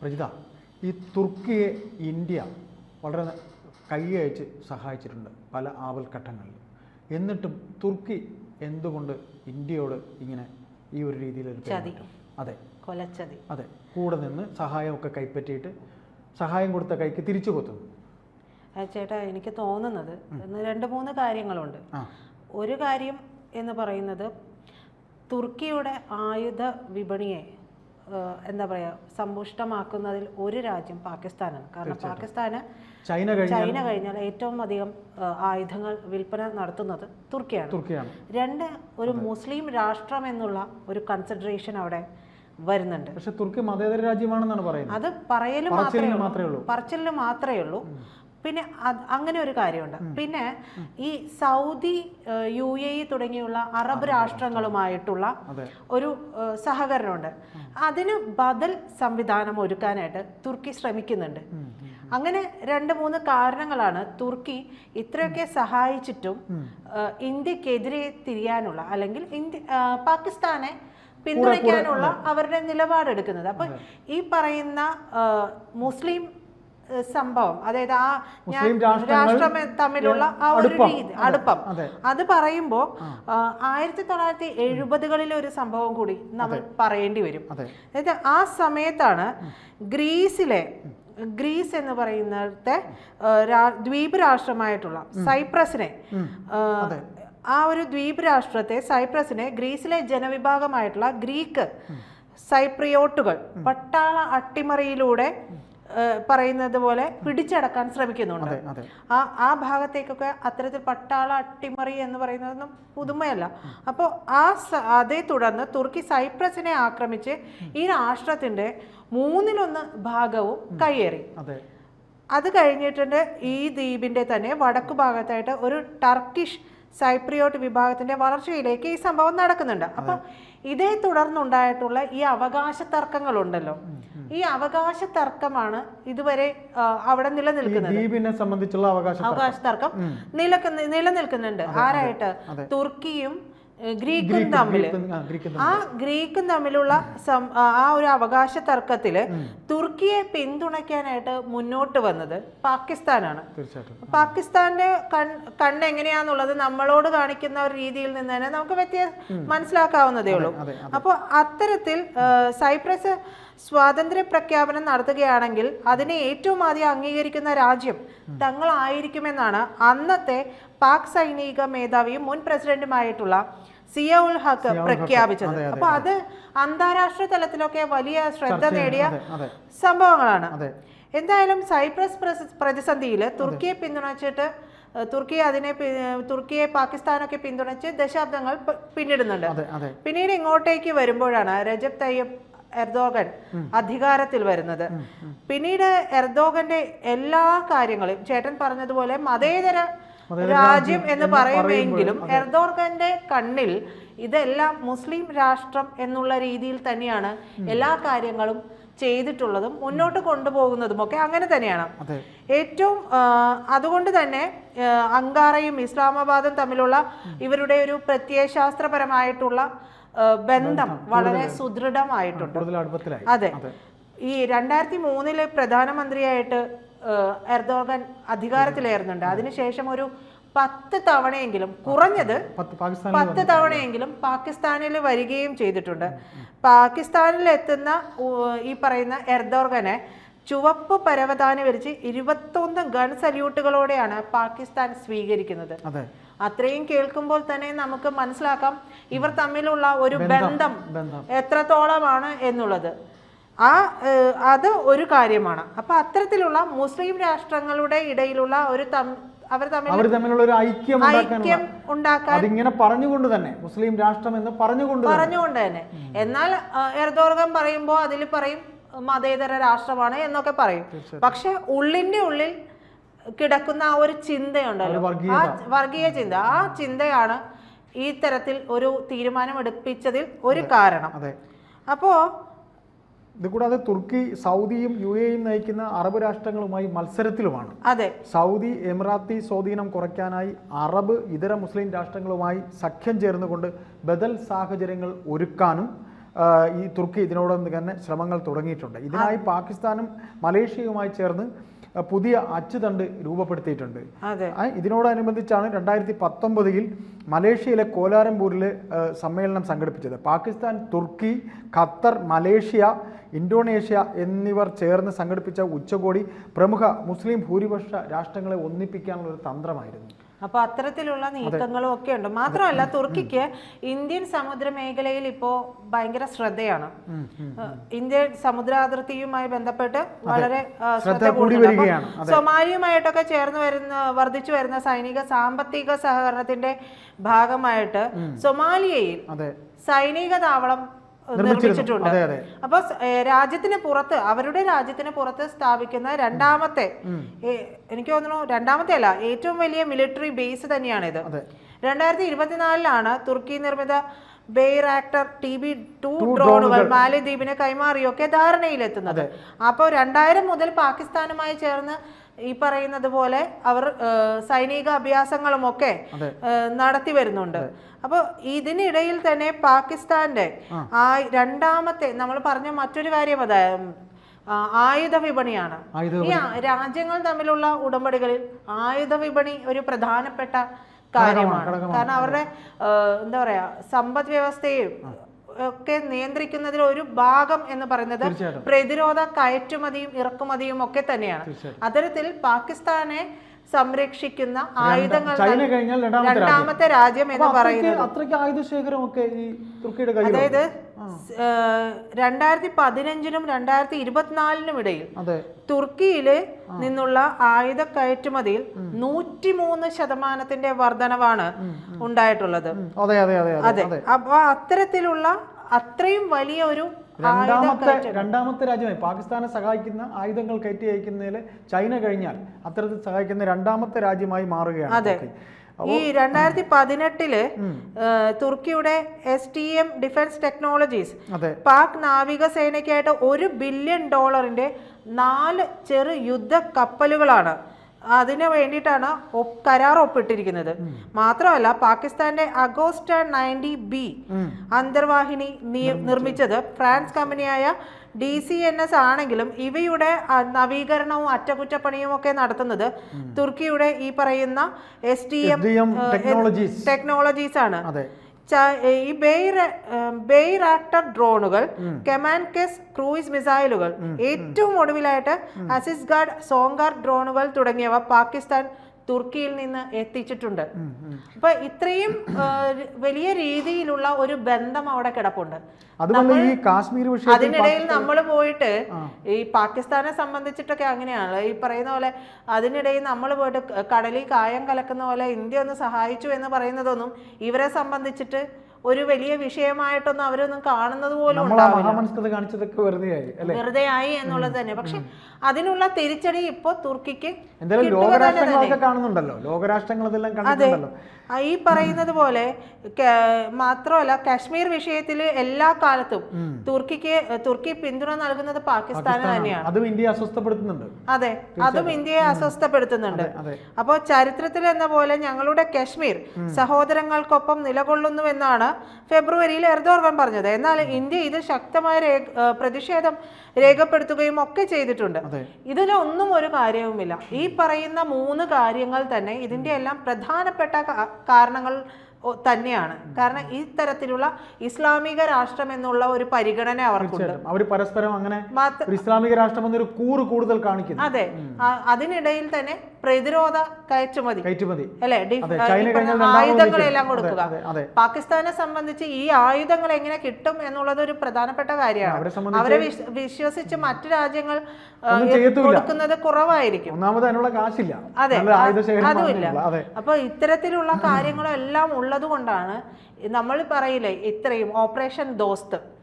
പ്രജിത ഈ തുർക്കിയെ ഇന്ത്യ വളരെ കൈയയച്ച് സഹായിച്ചിട്ടുണ്ട് പല ആവൽഘട്ടങ്ങളിൽ എന്നിട്ടും തുർക്കി എന്തുകൊണ്ട് ഇന്ത്യയോട് ഇങ്ങനെ ഈ ഒരു രീതിയിൽ ചതി. അതെ. കൊലച്ചതി. അതെ. കൂടെ നിന്ന് സഹായമൊക്കെ കൈപ്പറ്റിയിട്ട് സഹായം കൊടുത്ത കൈക്ക് തിരിച്ചു കൊത്തുന്നു. ചേട്ടാ എനിക്ക് തോന്നുന്നത് രണ്ട് മൂന്ന് കാര്യങ്ങളുണ്ട്. ഒരു കാര്യം എന്ന് പറയുന്നത് തുർക്കിയുടെ ആയുധ വിപണിയെ എന്താ പറയുക സമ്പുഷ്ടമാക്കുന്നതിൽ ഒരു രാജ്യം പാകിസ്ഥാനാണ്. കാരണം പാകിസ്ഥാന് ചൈന ചൈന കഴിഞ്ഞാൽ ഏറ്റവും അധികം ആയുധങ്ങൾ വിൽപ്പന നടത്തുന്നത് തുർക്കിയാണ്. തുർക്കിയാണ്. രണ്ട് ഒരു മുസ്ലിം രാഷ്ട്രം എന്നുള്ള ഒരു കൺസിഡറേഷൻ അവിടെ വരുന്നുണ്ട്. പക്ഷെ തുർക്കി മതേതര രാജ്യമാണെന്നാണ് പറയുന്നത്. അത് പറയലും മാത്രമേ ഉള്ളൂ. പറച്ചിലിന് മാത്രമേ ഉള്ളൂ. പിന്നെ അങ്ങനെ ഒരു കാര്യമുണ്ട്. പിന്നെ ഈ സൗദി യു എ ഇ തുടങ്ങിയുള്ള അറബ് രാഷ്ട്രങ്ങളുമായിട്ടുള്ള ഒരു സഹകരണമുണ്ട്. അതിന് ബദൽ സംവിധാനം ഒരുക്കാനായിട്ട് തുർക്കി ശ്രമിക്കുന്നുണ്ട്. അങ്ങനെ രണ്ട് മൂന്ന് കാരണങ്ങളാണ് തുർക്കി ഇത്രയൊക്കെ സഹായിച്ചിട്ടും ഇന്ത്യക്കെതിരെ തിരിയാനുള്ള അല്ലെങ്കിൽ ഇന്ത്യ പാകിസ്ഥാനെ പിന്തുണയ്ക്കാനുള്ള അവരുടെ നിലപാടെടുക്കുന്നത്. അപ്പൊ ഈ പറയുന്ന മുസ്ലിം സംഭവം. അതായത് ആ ഞാൻ രാഷ്ട്രം തമ്മിലുള്ള ആ ഒരു. രീതി അടുപ്പം. അതെ. പറയുമ്പോൾ ആയിരത്തി തൊള്ളായിരത്തി എഴുപതുകളിലെ ഒരു സംഭവം കൂടി നമ്മൾ പറയേണ്ടി വരും. അതായത് ആ സമയത്താണ് ഗ്രീസിലെ ഗ്രീസ് എന്ന് പറയുന്നിടത്തെ രാ- ദ്വീപ് രാഷ്ട്രമായിട്ടുള്ള സൈപ്രസിനെ ആ, ആ ഒരു ദ്വീപ് രാഷ്ട്രത്തെ സൈപ്രസിനെ ഗ്രീസിലെ ജനവിഭാഗമായിട്ടുള്ള ഗ്രീക്ക് സൈപ്രിയോട്ടുകൾ പട്ടാള അട്ടിമറിയിലൂടെ പറയുന്നത് പോലെ പിടിച്ചടക്കാൻ ശ്രമിക്കുന്നുണ്ട്. ആ ആ ഭാഗത്തേക്കൊക്കെ അത്തരത്തിൽ പട്ടാള അട്ടിമറി എന്ന് പറയുന്നതൊന്നും പുതുമയല്ല. അപ്പോൾ ആ അതേ തുടർന്ന് തുർക്കി സൈപ്രസിനെ ആക്രമിച്ച് ഈ രാഷ്ട്രത്തിന്റെ മൂന്നിലൊന്ന് ഭാഗവും കയ്യേറി. അതെ. അത് കഴിഞ്ഞിട്ടുണ്ട് ഈ ദ്വീപിന്റെ തന്നെ വടക്കു ഭാഗത്തായിട്ട് ഒരു ടർക്കിഷ് സൈപ്രിയോട്ട് വിഭാഗത്തിന്റെ വളർച്ചയിലേക്ക് ഈ സംഭവം നടക്കുന്നുണ്ട്. അപ്പൊ ഇതേ തുടർന്നുണ്ടായിട്ടുള്ള ഈ അവകാശ തർക്കങ്ങളുണ്ടല്ലോ. ഈ അവകാശ തർക്കമാണ് ഇതുവരെ അവിടെ നിലനിൽക്കുന്നത്. ദ്വീപിനെ സംബന്ധിച്ചുള്ള അവകാശം അവകാശ തർക്കം നിലനിൽക്കുന്നുണ്ട്. ആരായിട്ട്? തുർക്കിയും ഗ്രീക്കും തമ്മിൽ ആ ഗ്രീക്കും തമ്മിലുള്ള ആ ഒരു അവകാശ തർക്കത്തിൽ തുർക്കിയെ പിന്തുണയ്ക്കാനായിട്ട് മുന്നോട്ട് വന്നത് പാകിസ്ഥാനാണ്. പാകിസ്ഥാന്റെ കൺ കണ്ണ് എങ്ങനെയാന്നുള്ളത് നമ്മളോട് കാണിക്കുന്ന ഒരു രീതിയിൽ നിന്ന് തന്നെ നമുക്ക് വ്യത്യാസം മനസ്സിലാക്കാവുന്നതേ ഉള്ളൂ. അപ്പോൾ അത്തരത്തിൽ സൈപ്രസ് സ്വാതന്ത്ര്യ പ്രഖ്യാപനം നടത്തുകയാണെങ്കിൽ അതിനെ ഏറ്റവും ആദ്യം അംഗീകരിക്കുന്ന രാജ്യം തങ്ങളായിരിക്കുമെന്നാണ് അന്നത്തെ പാക് സൈനിക മേധാവിയും മുൻ പ്രസിഡന്റുമായിട്ടുള്ള സിയ ഉൽ ഹക്ക് പ്രഖ്യാപിച്ചത്. അപ്പൊ അത്. അന്താരാഷ്ട്ര തലത്തിലൊക്കെ വലിയ ശ്രദ്ധ നേടിയ സംഭവങ്ങളാണ്. എന്തായാലും സൈപ്രസ് പ്രസ- പ്രതിസന്ധിയിൽ തുർക്കിയെ പിന്തുണച്ചിട്ട് തുർക്കി അതിനെ തുർക്കിയെ പാകിസ്ഥാനൊക്കെ പിന്തുണച്ച് ദശാബ്ദങ്ങൾ പിന്നിടുന്നുണ്ട്. പിന്നീട് ഇങ്ങോട്ടേക്ക് വരുമ്പോഴാണ് രജബ് തയ്യബ് എർദോഗൻ അധികാരത്തിൽ വരുന്നത്. പിന്നീട് എർദോഗന്റെ എല്ലാ കാര്യങ്ങളും ചേട്ടൻ പറഞ്ഞതുപോലെ മതേതര രാജ്യം എന്ന് പറയുമെങ്കിലും എർദോഗന്റെ കണ്ണിൽ ഇതെല്ലാം മുസ്ലിം രാഷ്ട്രം എന്നുള്ള രീതിയിൽ തന്നെയാണ് എല്ലാ കാര്യങ്ങളും ചെയ്തിട്ടുള്ളതും മുന്നോട്ട് കൊണ്ടുപോകുന്നതും ഒക്കെ അങ്ങനെ തന്നെയാണ്. ഏറ്റവും അതുകൊണ്ട് തന്നെ അങ്കാറയും ഇസ്ലാമാബാദും തമ്മിലുള്ള ഇവരുടെ ഒരു പ്രത്യയശാസ്ത്രപരമായിട്ടുള്ള ബന്ധം വളരെ സുദൃഢമായിട്ടുണ്ട്. അതെ. ഈ രണ്ടായിരത്തി മൂന്നിൽ പ്രധാനമന്ത്രിയായിട്ട് എർദോഗൻ അധികാരത്തിലേറുന്നുണ്ട്. അതിനുശേഷം ഒരു പത്ത് തവണയെങ്കിലും കുറഞ്ഞത് പത്ത് തവണയെങ്കിലും പാകിസ്ഥാനിൽ വരികയും ചെയ്തിട്ടുണ്ട്. പാകിസ്ഥാനിൽ എത്തുന്ന ഈ പറയുന്ന എർദോർഗനെ ചുവപ്പ് പരവതാനി വരിച്ച് ഇരുപത്തൊന്ന് ഗൺ സല്യൂട്ടുകളോടെയാണ് പാകിസ്ഥാൻ സ്വീകരിക്കുന്നത്. അതെ. അത്രയും കേൾക്കുമ്പോൾ തന്നെ നമുക്ക് മനസ്സിലാക്കാം ഇവർ തമ്മിലുള്ള ഒരു ബന്ധം എത്രത്തോളമാണ് എന്നുള്ളത്. ആ അത് ഒരു കാര്യമാണ്. അപ്പൊ അത്തരത്തിലുള്ള മുസ്ലിം രാഷ്ട്രങ്ങളുടെ ഇടയിലുള്ള ഒരു അവർ തമ്മിലുള്ള ഒരു ഐക്യം ഐക്യം ഉണ്ടാക്കാൻ അതിങ്ങനെ പറഞ്ഞുകൊണ്ട് തന്നെ മുസ്ലിം രാഷ്ട്രം എന്ന് പറഞ്ഞുകൊണ്ട് പറഞ്ഞുകൊണ്ട് തന്നെ. എന്നാൽ എർദോർഗം പറയുമ്പോ പറയുമ്പോൾ അതിൽ പറയും മതേതര രാഷ്ട്രമാണ് എന്നൊക്കെ പറയും. പക്ഷെ ഉള്ളിന്റെ ഉള്ളിൽ കിടക്കുന്ന ആ ഒരു ചിന്തയുണ്ടല്ലോ. ആ വർഗീയ ചിന്ത. ആ ചിന്തയാണ് ഈ തരത്തിൽ ഒരു തീരുമാനം എടുപ്പിച്ചതിൽ ഒരു കാരണം. അപ്പോ ഇത് കൂടാതെ തുർക്കി സൗദിയും യു എയും നയിക്കുന്ന അറബ് രാഷ്ട്രങ്ങളുമായി മത്സരത്തിലുമാണ്. അതെ. സൗദി എമിറാത്തി സ്വാധീനം കുറയ്ക്കാനായി അറബ് ഇതര മുസ്ലിം രാഷ്ട്രങ്ങളുമായി സഖ്യം ചേർന്നുകൊണ്ട് ബദൽ സാഹചര്യങ്ങൾ ഒരുക്കാനും ഈ തുർക്കി ഇതിനോടൊന്ന് തന്നെ ശ്രമങ്ങൾ തുടങ്ങിയിട്ടുണ്ട്. ഇതിനായി പാകിസ്ഥാനും മലേഷ്യയുമായി ചേർന്ന് പുതിയ അച്ചുതണ്ട് രൂപപ്പെടുത്തിയിട്ടുണ്ട്. ഇതിനോടനുബന്ധിച്ചാണ് രണ്ടായിരത്തി പത്തൊമ്പതിൽ മലേഷ്യയിലെ കോലാരംപൂരിൽ സമ്മേളനം സംഘടിപ്പിച്ചത്. പാകിസ്ഥാൻ തുർക്കി ഖത്തർ മലേഷ്യ ഇന്തോനേഷ്യ എന്നിവർ ചേർന്ന് സംഘടിപ്പിച്ച ഉച്ചകോടി പ്രമുഖ മുസ്ലിം ഭൂരിപക്ഷ രാഷ്ട്രങ്ങളെ ഒന്നിപ്പിക്കാനുള്ള ഒരു തന്ത്രമായിരുന്നു. അപ്പൊ അത്തരത്തിലുള്ള നീക്കങ്ങളും ഒക്കെ ഉണ്ട്. മാത്രമല്ല തുർക്കിക്ക് ഇന്ത്യൻ സമുദ്ര മേഖലയിൽ ഇപ്പോ ഭയങ്കര ശ്രദ്ധയാണ്. ഇന്ത്യൻ സമുദ്രാതിർത്തിയുമായി ബന്ധപ്പെട്ട് വളരെ ശ്രദ്ധ ശ്രദ്ധ കൂടി കൂടുതലാണ്. സൊമാലിയുമായിട്ടൊക്കെ ചേർന്ന് വരുന്ന വർദ്ധിച്ചു വരുന്ന സൈനിക സാമ്പത്തിക സഹകരണത്തിന്റെ ഭാഗമായിട്ട് സൊമാലിയയിൽ സൈനിക താവളം. നിർമ്മിച്ചിട്ടുണ്ട്. അപ്പൊ രാജ്യത്തിന് പുറത്ത് അവരുടെ രാജ്യത്തിന് പുറത്ത് സ്ഥാപിക്കുന്ന രണ്ടാമത്തെ എനിക്ക് തോന്നുന്നു രണ്ടാമത്തെ അല്ല ഏറ്റവും വലിയ മിലിറ്ററി ബേസ് തന്നെയാണിത്. ഇത് രണ്ടായിരത്തി ഇരുപത്തിനാലിലാണ് തുർക്കി നിർമ്മിത ബെയ്റാക്ടർ ടി ബി ടു ഡ്രോണുകൾ മാലദ്വീപിന് കൈമാറിയൊക്കെ ധാരണയിലെത്തുന്നത്. അപ്പോൾ രണ്ടായിരം മുതൽ പാകിസ്ഥാനുമായി ചേർന്ന് ഈ പറയുന്നത് പോലെ അവർ സൈനിക അഭ്യാസങ്ങളും ഒക്കെ നടത്തി വരുന്നുണ്ട്. അപ്പോൾ ഇതിനിടയിൽ തന്നെ പാകിസ്ഥാന്റെ ആ. രണ്ടാമത്തെ നമ്മൾ പറഞ്ഞ മറ്റൊരു കാര്യം അതായത് ആയുധ വിപണിയാണ്. ഈ രാജ്യങ്ങൾ തമ്മിലുള്ള ഉടമ്പടികളിൽ ആയുധ വിപണി ഒരു പ്രധാനപ്പെട്ട കാര്യമാണ്. കാരണം അവരുടെ എന്താ പറയാ സമ്പദ് വ്യവസ്ഥയും ഒക്കെ നിയന്ത്രിക്കുന്നതിൽ ഒരു ഭാഗം എന്ന് പറയുന്നത് പ്രതിരോധ കയറ്റുമതിയും ഇറക്കുമതിയും ഒക്കെ തന്നെയാണ്. അത്തരത്തിൽ പാകിസ്ഥാനെ സംരക്ഷിക്കുന്ന ആയുധങ്ങൾ രണ്ടാമത്തെ രാജ്യം. എന്ന് പറയുന്നത് അത്രയ്ക്ക് ഈ തുർക്കിയുടെ അതായത് രണ്ടായിരത്തി പതിനഞ്ചിനും രണ്ടായിരത്തി ഇരുപത്തിനാലിനും ഇടയിൽ തുർക്കിയിൽ തുർക്കിയിൽ നിന്നുള്ള ആയുധ കയറ്റുമതിയിൽ നൂറ്റിമൂന്ന് ശതമാനത്തിന്റെ വർധനവാണ് ഉണ്ടായിട്ടുള്ളത്. അതെ. അപ്പൊ അത്തരത്തിലുള്ള അത്രയും വലിയ ഒരു രണ്ടാമത്തെ രണ്ടാമത്തെ രാജ്യമായി പാകിസ്ഥാനെ സഹായിക്കുന്ന ആയുധങ്ങൾ കയറ്റി അയക്കുന്നതിൽ ചൈന കഴിഞ്ഞാൽ അത്തരത്തിൽ സഹായിക്കുന്ന രണ്ടാമത്തെ രാജ്യമായി മാറുകയാണ് അതെ. ഈ രണ്ടായിരത്തി പതിനെട്ടിൽ തുർക്കിയുടെ S T M defence technologies Pak നാവികസേനയ്ക്കായിട്ട് ഒരു ബില്യൺ ഡോളറിന്റെ നാല് ചെറു യുദ്ധ കപ്പലുകളാണ് അതിന് വേണ്ടിയിട്ടാണ് കരാർ ഒപ്പിട്ടിരിക്കുന്നത്. മാത്രമല്ല പാകിസ്ഥാന്റെ അഗോസ്റ്റ നയന്റി ബി അന്തർവാഹിനി നിർമ്മിച്ചത്. ഫ്രാൻസ് കമ്പനിയായ ഡി സി എൻ എസ് ആണെങ്കിലും ഇവയുടെ നവീകരണവും അറ്റകുറ്റപ്പണിയും ഒക്കെ നടത്തുന്നത് തുർക്കിയുടെ ഈ പറയുന്ന S T M technologies technologies ആണ്. അതെ ബെയ് റാക്ടർ ബെയ്റാക്ടർ ഡ്രോണുകൾ കെമാൻകെസ് ക്രൂയിസ് മിസൈലുകൾ ഏറ്റവും ഒടുവിലായിട്ട് അസിസ്ഗാർഡ് സോങ്കാർ ഡ്രോണുകൾ തുടങ്ങിയവ പാകിസ്ഥാൻ തുർക്കിയിൽ നിന്ന് എത്തിച്ചിട്ടുണ്ട്. അപ്പൊ ഇത്രയും വലിയ രീതിയിലുള്ള ഒരു ബന്ധം അവിടെ കിടപ്പുണ്ട്. ഈ കാശ്മീർ അതിനിടയിൽ നമ്മൾ പോയിട്ട് ഈ പാകിസ്ഥാനെ സംബന്ധിച്ചിട്ടൊക്കെ അങ്ങനെയാണ് ഈ പറയുന്ന പോലെ അതിനിടയിൽ നമ്മൾ പോയിട്ട് കടലിൽ കായം കലക്കുന്ന പോലെ ഇന്ത്യ ഒന്ന് സഹായിച്ചു എന്ന് പറയുന്നതൊന്നും ഇവരെ സംബന്ധിച്ചിട്ട് ഒരു വലിയ വിഷയമായിട്ടൊന്നും അവരൊന്നും കാണുന്നത് പോലും കാണിച്ചതൊക്കെ വെറുതെ ആയി എന്നുള്ളത് തന്നെ. പക്ഷെ അതിനുള്ള തിരിച്ചടി ഇപ്പോ തുർക്കിക്ക് കാണുന്നുണ്ടല്ലോ. ആ, ഈ പറയുന്നത് പോലെ മാത്രമല്ല കാശ്മീർ വിഷയത്തിൽ എല്ലാ കാലത്തും തുർക്കിക്ക് തുർക്കി പിന്തുണ നൽകുന്നത് പാകിസ്ഥാന് തന്നെയാണ്. അതും ഇന്ത്യയെ അസ്വസ്ഥപ്പെടുത്തുന്നുണ്ട്. അതെ. അതും ഇന്ത്യയെ അസ്വസ്ഥപ്പെടുത്തുന്നുണ്ട്. അപ്പോ അപ്പോൾ ചരിത്രത്തിൽ എന്ന പോലെ ഞങ്ങളുടെ കശ്മീർ സഹോദരങ്ങൾക്കൊപ്പം നിലകൊള്ളുന്നുവെന്നാണ് ഫെബ്രുവരിയിൽ എർദോർഗൻ പറഞ്ഞത്. എന്നാൽ ഇന്ത്യ ഇത് ശക്തമായ പ്രതിഷേധം രേഖപ്പെടുത്തുകയും ഒക്കെ ചെയ്തിട്ടുണ്ട്. ഇതിലൊന്നും ഒരു കാര്യവുമില്ല. ഈ പറയുന്ന മൂന്ന് കാര്യങ്ങൾ തന്നെ ഇതിന്റെ എല്ലാം പ്രധാനപ്പെട്ട കാരണങ്ങൾ തന്നെയാണ്. കാരണം ഈ തരത്തിലുള്ള ഇസ്ലാമിക രാഷ്ട്രം എന്നുള്ള ഒരു പരിഗണന അവർക്കുണ്ട്. അവർ പരസ്പരം അങ്ങനെ ഇസ്ലാമിക രാഷ്ട്രം എന്നൊരു കൂറ് കൂടുതൽ കാണിക്കുന്നു. അതെ. അതിനിടയിൽ തന്നെ പ്രതിരോധ കയറ്റുമതി. കയറ്റുമതി. അല്ലെ? ആയുധങ്ങളെല്ലാം കൊടുക്കുക. പാകിസ്ഥാനെ സംബന്ധിച്ച് ഈ ആയുധങ്ങൾ എങ്ങനെ കിട്ടും എന്നുള്ളത് ഒരു പ്രധാനപ്പെട്ട കാര്യമാണ്. അവരെ വിശ്വസിച്ച് മറ്റു രാജ്യങ്ങൾ. കൊടുക്കുന്നത് കുറവായിരിക്കും. കാശില്ല. അതെ അതുമില്ല. അതെ. അപ്പൊ ഇത്തരത്തിലുള്ള കാര്യങ്ങളെല്ലാം ഉള്ളത് കൊണ്ടാണ് നമ്മൾ പറയില്ലേ ഇത്രയും ഓപ്പറേഷൻ ദോസ്ത്.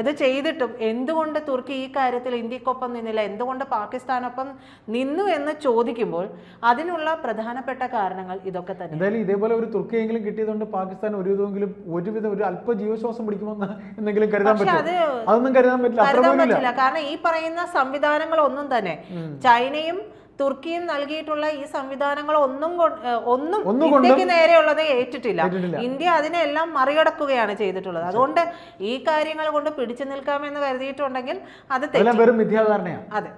ഇത് ചെയ്തിട്ടും എന്തുകൊണ്ട് തുർക്കി ഈ കാര്യത്തിൽ ഇന്ത്യക്കൊപ്പം നിന്നില്ല? എന്തുകൊണ്ട് പാകിസ്ഥാനൊപ്പം നിന്നു എന്ന് ചോദിക്കുമ്പോൾ അതിനുള്ള പ്രധാനപ്പെട്ട കാരണങ്ങൾ ഇതൊക്കെ തന്നെ എന്തായാലും ഇതേപോലെ ഒരു തുർക്കിയെങ്കിലും കിട്ടിയതുകൊണ്ട് പാകിസ്ഥാൻ ഒരു വിധമെങ്കിലും ഒരുവിധം ഒരു അല്പ ജീവശ്വാസം പിടിക്കുമെന്ന് എന്തെങ്കിലും കരുതാൻ പക്ഷെ പറ്റും അതൊന്നും കരുതാൻ പറ്റില്ല. പറ്റില്ല. കാരണം ഈ പറയുന്ന സംവിധാനങ്ങളൊന്നും തന്നെ ചൈനയും തുർക്കിയും നൽകിയിട്ടുള്ള ഈ സംവിധാനങ്ങൾ ഒന്നും ഒന്നും ഇന്ത്യയ്ക്ക് നേരെയുള്ളത് ഏറ്റിട്ടില്ല. ഇന്ത്യ അതിനെല്ലാം മറികടക്കുകയാണ് ചെയ്തിട്ടുള്ളത്. അതുകൊണ്ട് ഈ കാര്യങ്ങൾ കൊണ്ട് പിടിച്ചു നിൽക്കാമെന്ന് കരുതിയിട്ടുണ്ടെങ്കിൽ അത് വെറും അതെ.